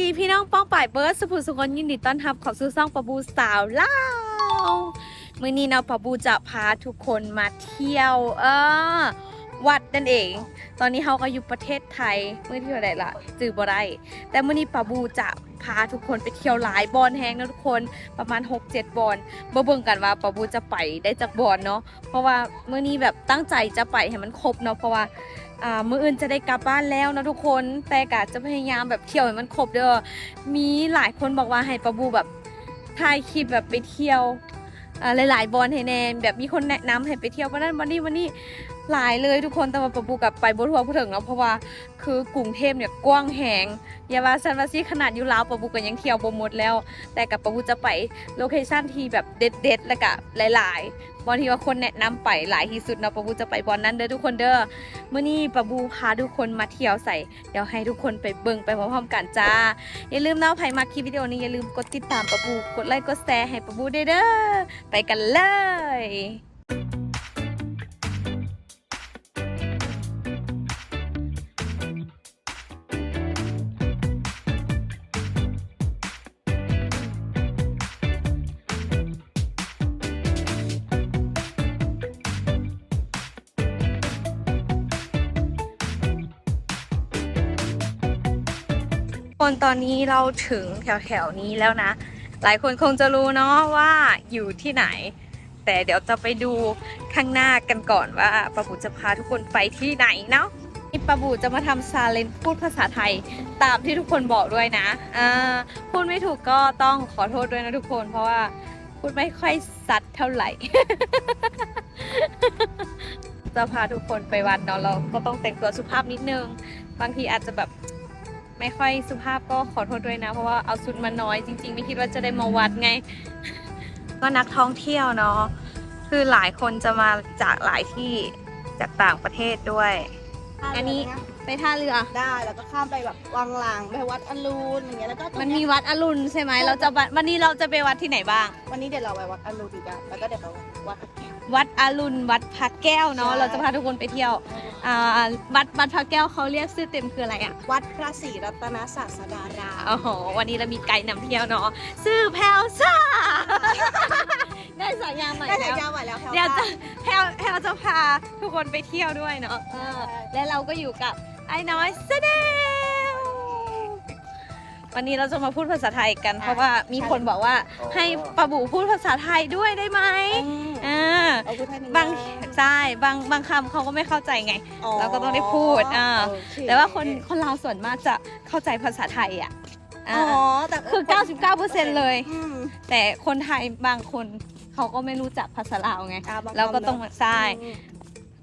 ดี พี่น้องป้องป่ายเบิร์ดสุภุสุคนยินดีต้อนรับเขอสู่ซ่องปะบูสาวเล่าวมือนี้เนาะปะบูจะพาทุกคนมาเที่ยว เออ วัดนั่นเอง ตอนนี้เขาก็อยู่ประเทศไทยมือที่เท่าไหร่ละจือบ่ได้แต่มือนี้ปะบูจะพาทุกคนไปเที่ยวหลายบอนแฮงนะทุกคนประมาณ 6-7 บอนมาเบิ่งกันว่าปะบูจะไปได้จากบอนเนาะเพราะว่ามือนี้แบบตั้งใจจะไปให้มันครบเนาะเพราะว่า มืออื่นจะได้กลับบ้านแล้วนะทุกคนแต่กะจะพยายามแบบเที่ยวให้มันครบเด้อมีหลายคนบอกว่าให้ปะบูแบบถ่ายคลิปแบบไปเที่ยวอ่าหลายๆบอลให้แนนแบบมีคนแนะนำให้ไปเที่ยววันนั้นวันนี้วันนี้หลายเลยทุกคนแต่ว่าปะบูกับไปบ่ทัวร์ผู้ถึงเนาะเพราะว่าคือกรุงเทพเนี่ยกว้างแหงอย่าว่าซันวาซีขนาดอยู่ลาวปะบูก็ยังเที่ยวบ่หมดแล้ว แต่กับปะบูจะไปโลเคชั่นที่แบบเด็ดๆแล้วก็หลาย ๆ บอลที่ว่าคนแนะนำไปหลายที่สุดเนาะปะบูจะไปบอลนั้นเด้อทุกคนเด้อเมื่อนี้ปะบูพาทุกคนมาเที่ยวใส่เดี๋ยวให้ทุกคนไปเบิ่งไปพร้อมๆกันจ้า อย่าลืมเนาะใครมาคลิปวิดีโอนี้อย่าลืมกดติดตามปะบูกดไลค์กดแชร์ให้ปะบูด้เด้อไปกันเลย คนตอนนี้เราถึงแถวๆนี้แล้วนะ หลายคนคงจะรู้เนาะว่าอยู่ที่ไหน แต่เดี๋ยวจะไปดูข้างหน้ากันก่อนว่าปะบูจะพาทุกคนไปที่ไหนเนาะนี่ปะบูจะมาทำซาเลนพูดภาษาไทยตามที่ทุกคนบอกด้วยนะอ่าพูดไม่ถูกก็ต้องขอโทษด้วยนะทุกคน เพราะว่าพูดไม่ค่อยซัดเท่าไหร่ จะพาทุกคนไปวัดเนาะเราก็ต้องแต่งตัวสุภาพนิดนึง บางทีอาจจะแบบ ไม่ค่อยสุภาพก็ขอโทษด้วยนะ เพราะว่าเอาชุดมาน้อยจริง ๆ ไม่คิดว่าจะได้มาวัดไง ก็นักท่องเที่ยวเนาะคือหลายคนจะมาจากหลายที่จากต่างประเทศด้วย อันนี้ไปท่าเรือได้แล้วก็ข้ามไปแบบวังหลางไปวัดอรุณอย่างเงี้ยแล้วก็ตรงมันเนี้มียวัดอรุณใช่ไหมเราจะวัดวันนี้เราจะไปวัดที่ไหนบ้าง วันนี้เดี๋ยวเราไปวัดอรุณกันแล้วก็เดี๋ยวไปวัดพระแก้ว วัดอรุณวัดพระแก้วเนาะใช่เราจะพาทุกคนไปเที่ยวอ่าวัดวัดพระแก้วเขาเรียกชื่อเต็มคืออะไรอะวัดพระศรีรัตนศาสดารามโอ้โห วันนี้เรามีไกด์นำเที่ยวเนาะชื่อแพลวซ่า ได้สายยางใหม่ได้แล้ฉายวใหม่แล้วแถวเดี๋ยวจะใต้แพลวแพลวจะพาทุกคนไปเที่ยวด้วยเนาะเออและเราก็อยู่กับไอ้น้อยเสเดลวันนี้เราจะมาพูดภาษาไทยกัน เพราะว่ามีคนบอกว่าให้ปะบูพูดภาษาไทยด้วยได้ไหม อืม อ่าเอาพูดให้หนึ่บางใช่บางบางคำเขาก็ไม่เข้าใจไง อ๋อเราก็ต้องได้พูดอ่าโอเค แต่ว่าคนคนเราวส่วนมากจะเข้าใจภาษาไทยอะอ๋อ่าอแต่คือ 99%เลย อืมแต่คนไทยบางคนเขาก็ไม่รู้จักภาษาลาวไง อ่าบางเราก็ต้องคำเนอะใช่ อืม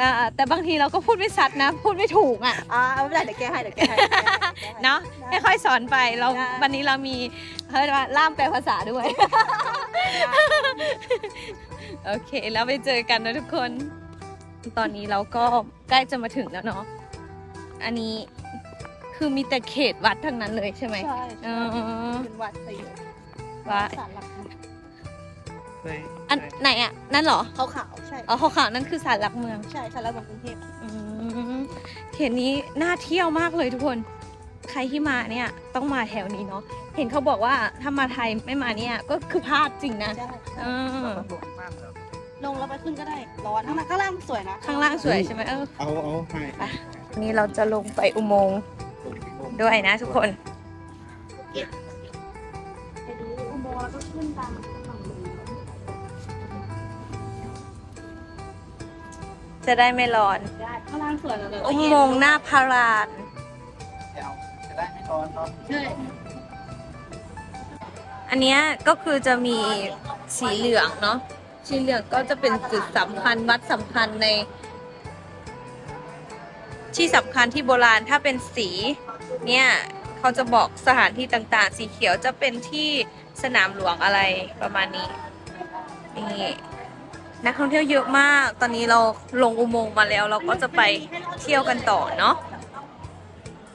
อ่าแต่บางทีเราก็พูดไม่ชัดนะ พูดไม่ถูกอะ อ่าเอาไม่เป็นไรเดี๋ยวแก้ให้เดี๋ยวแก้ให้ดี๋ยวแก้ให้ เนาะได้ค่อยๆสอนไปเราได้ วันนี้เรามีเฮ้ยว่าล่ามแปลภาษาด้วย โอเค แล้วไปเจอกันนะทุกคน ตอนนี้เราก็ใกล้จะมาถึงแล้วเนาะอันนี้คือมีแต่เขตวัดทั้งนั้นเลยใช่ไหมใช่เออเป็นวัดสยามวัดศาลหลักเมืองอันไหนอะ นั่นเหรอขาวขาวๆใช่อ๋อขาวๆนั่นคือศาลหลักเมืองใช่ศาลหลักเมืองกรุงเทพอืมเขตนี้น่าเที่ยวมากเลยทุกคน ใครที่มาเนี่ยต้องมาแถวนี้เนาะเห็นเขาบอกว่าถ้ามาไทยไม่มาเนี่ยก็คือพลาดจริงนะใช่เออล งแล้วไปขึ้นก็ได้ ร้อนข้างล่างข้างล่างสวยนะ ข้างล่างสวยใช่ไหมเออเอาเอาให้วันนี้เราจะลงไปอุโมงค์ด้วยนะทุกคนไปดูอุโมงค์แล้วก็ขึ้นตามฝั่งนู้นจะได้ไม่ร้อน ได้ข้างล่างสวยแล้วเลยอุโมงค์หน้าพารานเอาจะได้ไม่ร้อนเนาะใช่อันเนี้ยก็คือจะมีสีเหลืองเนาะ สีเหลืองก็จะเป็นจุดสำคัญวัดสำคัญใน ที่สำคัญที่โบราณถ้าเป็นสีเนี่ยเขาจะบอกสถานที่ต่างๆ สีเขียวจะเป็นที่สนามหลวงอะไรประมาณนี้นี่นักท่องเที่ยวเยอะมาก ตอนนี้เราลงอุโมงค์มาแล้ว เราก็จะไปเที่ยวกันต่อเนาะ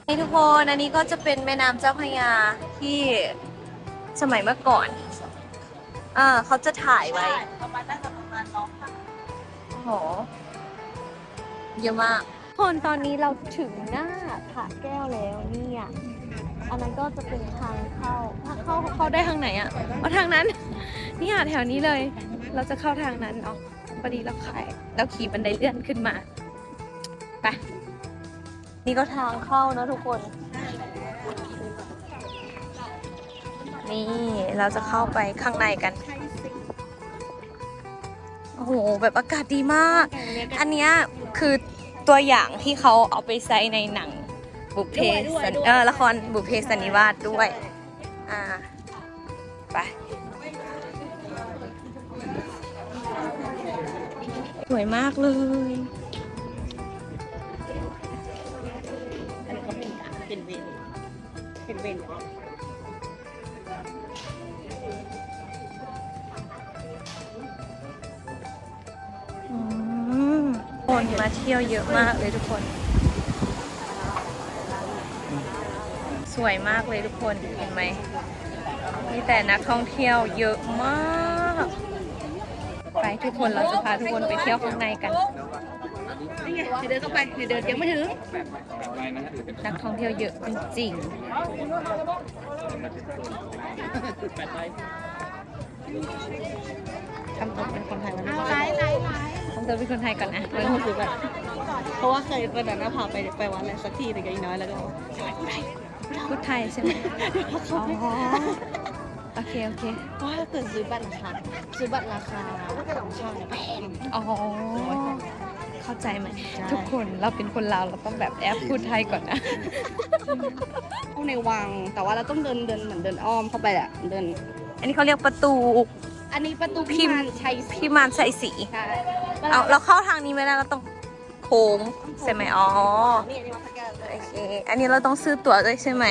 นี่ทุกคน อันนี้ก็จะเป็นแม่น้ำเจ้าพระยาที่สมัยเมื่อก่อน อ่าเขาจะถ่ายไว้ประมาณน่าจะประมาณน้องค่ะโอ้โหเยอะมากคนตอนนี้เราถึงหน้าผาแก้วแล้วเนี่ย อันนั้นก็จะเป็นทางเข้าทางเข้าเข้าได้ทางไหนอะเอาทางนั้น เนี่ยแถวนี้เลย เราจะเข้าทางนั้นเนาะพอดีเราขายเราขี่บันไดเลื่อนขึ้นมา ไป นี่ก็ทางเข้านะทุกคน นี่เราจะเข้าไปข้างในกัน โอ้โห แบบอากาศดีมาก อันเนี้ยคือตัวอย่างที่เขาเอาไปใช้ในหนังบุพเพสันเออละครบุพเพสันนิวาสด้วย อ่า ไป สวยมากเลยอันนี้ก็เป็นอะเป็นเวนเป็นเวน คนมาเที่ยวเยอะมากเลยทุกคน สวยมากเลยทุกคนเห็นไหมมีแต่นักท่องเที่ยวเยอะมากไปทุกคนเราจะพาทุกคนไปเที่ยวข้างในกันนี่ไงเดี๋ยวเดินเข้าไปเดี๋ยวเดินยังไม่ถึง นักท่องเที่ยวเยอะจริงๆ ทำตัวเป็นคนไทยวันนี้ไลฟ์ไลฟ์ไลฟ์ทำตัวเป็นคนไทยก่อนนะไม่ต้องซื้อแบบเพราะว่าเคยวันนั้นนะพาไปไปวัดอะไรสักที่แต่กับอีน้อยแล้วก็พูดไทยใช่ไหมอ๋อโอเคโอเคเพราะว่าถ้าเกิดซื้อบัตรราคาซื้อบัตรราคาต่างชาติเนี่ยแพงอ๋อเข้าใจไหมทุกคนเราเป็นคนลาวเราต้องแบบแอบพูดไทยก่อนนะเข้าในวังแต่ว่าเราต้องเดินเดินเหมือนเดินอ้อมเข้าไปแหละเดิน อันนี้เขาเรียกประตู อันนี้ประตูพิพิมพ์มานชัยศรีพิมานชัยศรีใช่เอาเราเข้าทางนี้ไม่ได้เราต้องโค้งใช่ไหมอ๋อนี่อันนี้วัดพระแก้วเลยโอเคอันนี้เราต้องซื้อตั๋วด้วยใช่ไหม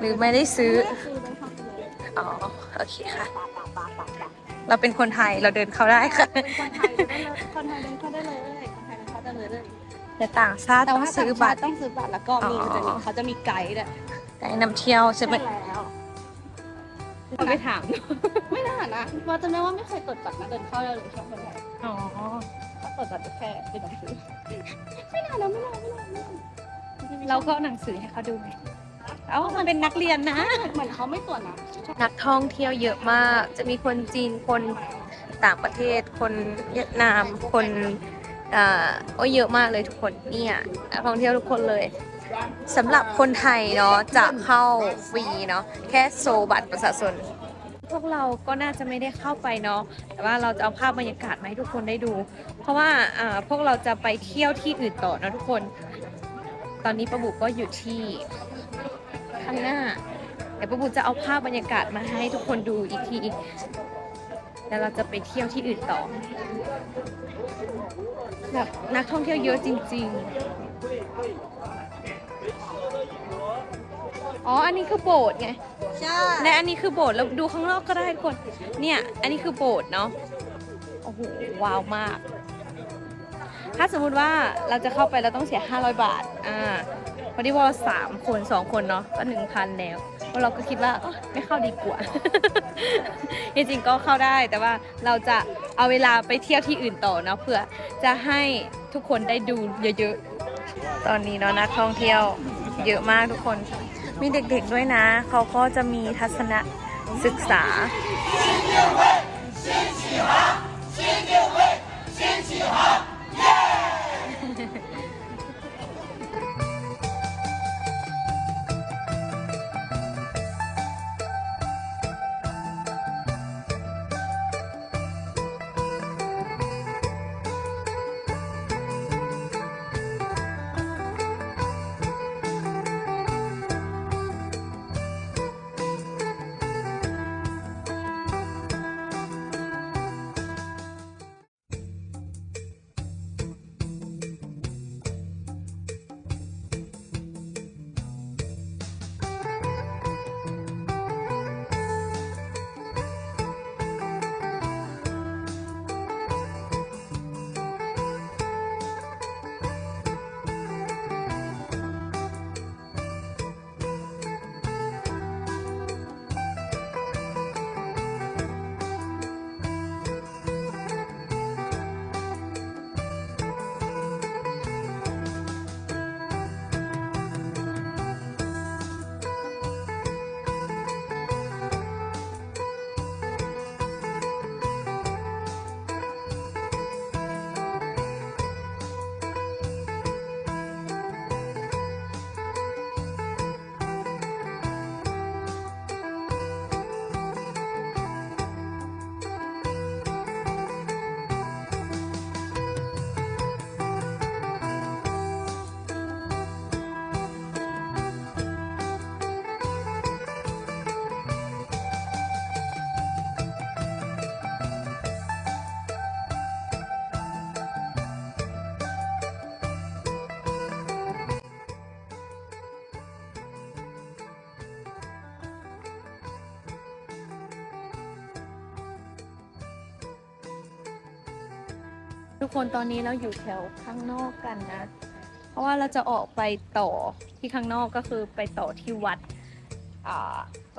หรือไม่ได้ซื้อซื้อต้องเข้าไปเลยอ๋อ โอเคค่ะปาปาปาปาปาเราเป็นคนไทยเราเดินเข้าได้ค่ะเป็นคนไทยได้เลยคนไทยเดินเข้าได้เลยคนไทยเดินเข้าได้เลยแต่ต่างชาติแต่ต้องว่าซื้อบัตร ต้องซื้อบัตรแล้วก็มีอ๋อ มันจะมีเขาจะมีไกด์ด้วยไกด์นำเที่ยวใช่ไหมแล้ว เราไปถาม ไม่น่านะว่าจะไม่ว่าไม่เคยตรวจบัตรนะเดินเข้าได้เลยชอบคนไทยอ๋อก็ตรวจบัตรแค่เป็นหนังสือไม่น่านะไม่น่าไม่น่าไม่น่าเราก็เอาหนังสือให้เขาดูไหมเอ้ามันเป็นนักเรียนนะ เหมือนเขาไม่ตรวจนะนักท่องเที่ยวเยอะมาก จะมีคนจีน คนต่างประเทศ คนเวียดนาม คนอ่าโอ้ยเยอะมากเลยทุกคน เนี่ยนักท่องเที่ยวทุกคนเลย สำหรับคนไทยเนาะจะเข้าฟรีเนาะแค่โซบัตรประชาชนพวกเราก็น่าจะไม่ได้เข้าไปเนาะ แต่ว่าเราจะเอาภาพบรรยากาศมาให้ทุกคนได้ดู เพราะว่าพวกเราจะไปเที่ยวที่อื่นต่อนะทุกคน ตอนนี้ประบุก็อยู่ที่ข้างหน้า เดี๋ยวประบุจะเอาภาพบรรยากาศมาให้ทุกคนดูอีกที แล้วเราจะไปเที่ยวที่อื่นต่อ แบบนักท่องเที่ยวเยอะจริง ๆ อ๋อ อันนี้คือโบสถ์ไง ใช่และอันนี้คือโบสถ์แล้วดูข้างนอกก็ได้ทุกคน เนี่ย อันนี้คือโบสถ์เนาะ โอ้โห ว้าวมาก ถ้าสมมุติว่าเราจะเข้าไปเราต้องเสีย 500 บาท อ่าพอดีว่าเราสามคนสองคนเนาะ ก็หนึ่งพันแล้วเพราะเราก็คิดว่าเอ้อไม่เข้าดีกว่า จริงๆก็เข้าได้ แต่ว่าเราจะเอาเวลาไปเที่ยวที่อื่นต่อเนาะเพื่อจะให้ทุกคนได้ดูเยอะๆ ตอนนี้เนาะนักท่องเที่ยวเยอะมากทุกคน มีเด็กๆด้วยนะ เขาก็จะมีทัศนศึกษา ทุกคนตอนนี้เราอยู่แถวข้างนอกกันนะ เพราะว่าเราจะออกไปต่อที่ข้างนอกก็คือไปต่อที่วัด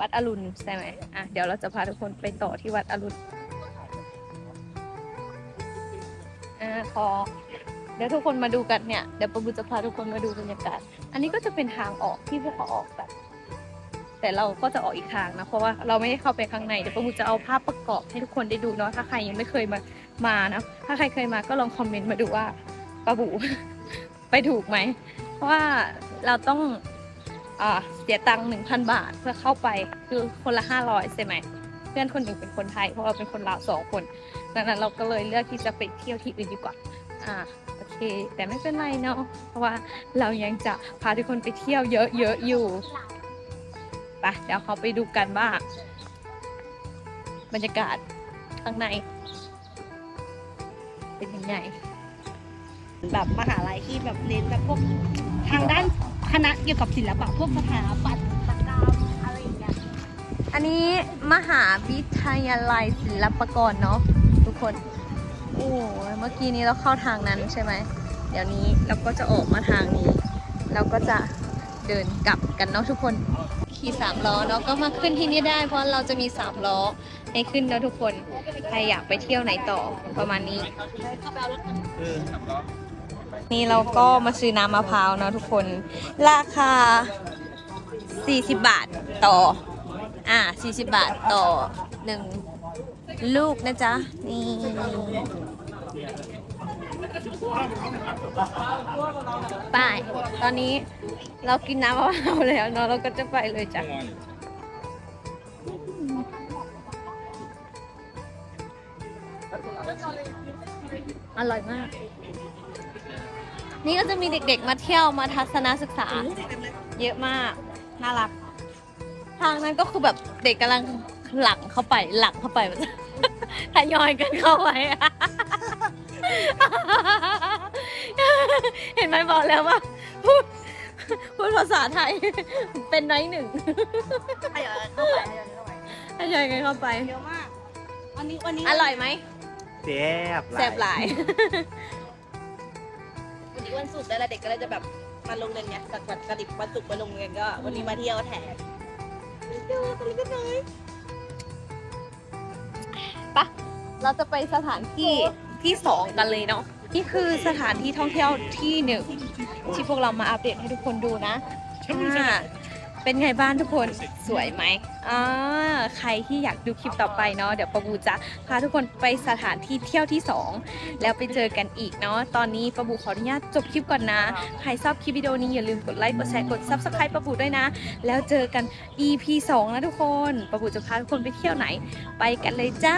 วัดอรุณใช่ไหมอะเดี๋ยวเราจะพาทุกคนไปต่อที่วัดอรุณอ่าขอเดี๋ยวทุกคนมาดูกันเนี่ย เดี๋ยวประบุจะพาทุกคนมาดูบรรยากาศ อันนี้ก็จะเป็นทางออกที่พวกเขาออกแบบ แต่เราก็จะออกอีกทางนะ เพราะว่าเราไม่ได้เข้าไปข้างใน เดี๋ยวประบุจะเอาภาพประกอบให้ทุกคนได้ดูเนาะ ถ้าใครยังไม่เคยมา มานะ ถ้าใครเคยมาก็ลองคอมเมนต์มาดูว่าปะบูไปถูกไหม เพราะว่าเราต้องอเสียตังค์หนึ่งพันบาทเพื่อเข้าไปคือคนละห้าร้อยใช่ไหม เพื่อนคนหนึ่งเป็นคนไทยเพราะเราเป็นคนลาวสองคนดังนั้นเราก็เลยเลือกที่จะไปเที่ยวที่อื่นดีกว่า อ่าโอเค แต่ไม่เป็นไรเนาะเพราะว่าเรายังจะพาทุกคนไปเที่ยวเยอะๆอยู่ไปเดี๋ยวเขาไปดูกันว่า บรรยากาศข้างใน เป็นยังไง แบบมหาลัยที่แบบเน้นแบบพวกทางด้านคณะเกี่ยวกับศิลปะพวกสถาปัตย์กรรมอะไรอย่างเงี้ยอันนี้มหาวิทยาลัยศิลปากรเนาะทุกคน โอ้ยเมื่อกี้นี้เราเข้าทางนั้นใช่ไหม เดี๋ยวนี้เราก็จะออกมาทางนี้ เราก็จะเดินกลับกันเนาะทุกคน ขี่สามล้อเนาะก็มาขึ้นที่นี่ได้เพราะเราจะมีสามล้อ ให้ขึ้นเนาะทุกคน ใครอยากไปเที่ยวไหนต่อประมาณนี้ นี่เราก็มาซื้อน้ำมะพร้าวนะทุกคน ราคา 40 บาทต่อ อ่า 40 บาทต่อหนึ่งลูกนะจ๊ะ นี่ ไป ตอนนี้เรากินน้ำมะพร้าวแล้วเนาะเราก็จะไปเลยจ้ะ อร่อยมาก นี่ก็จะมีเด็กๆมาเที่ยวมาทัศนศึกษา เยอะมาก น่ารัก ทางนั้นก็คือแบบเด็กกำลังหลังเข้าไปหลังเข้าไปแบบทยอยกันเข้าไปเห็นไหมบอกแล้วว่าพูดพูดภาษาไทยเป็นน้อยหนึ่งทยอยเข้าไปทยอยเข้าไปทยอยกันเข้าไปเยอะมากวันนี้วันนี้อร่อยไหม แซ่บแซ่บหลาย วันนี้วันศุกร์แล้วเด็กก็เลยจะแบบมาโรงเรียนไงจากวันกระดิบวันศุกร์มาโรงเรียนก็วันนี้มาเที่ยวแทนเที่ยวตรงนี้ก็ไหนเราจะไปสถานที่ที่สองกันเลยเนาะนี่คือสถานที่ท่องเที่ยวที่หนึ่งที่พวกเรามาอัปเดตให้ทุกคนดูนะอ่า เป็นไงบ้านทุกคนสวยไหมอ่าใครที่อยากดูคลิปต่อไปเนาะเดี๋ยวปะบูจะพาทุกคนไปสถานที่เที่ยวที่สองแล้วไปเจอกันอีกเนาะตอนนี้ปะบูขออนุญาตจบคลิปก่อนนะ ใครชอบคลิปวิดีโอนี้อย่าลืมกดไลค์กดแชร์กด subscribe ปะบูด้วยนะ แล้วเจอกัน EP 2นะทุกคนปะบูจะพาทุกคนไปเที่ยวไหน ไปกันเลยจ้า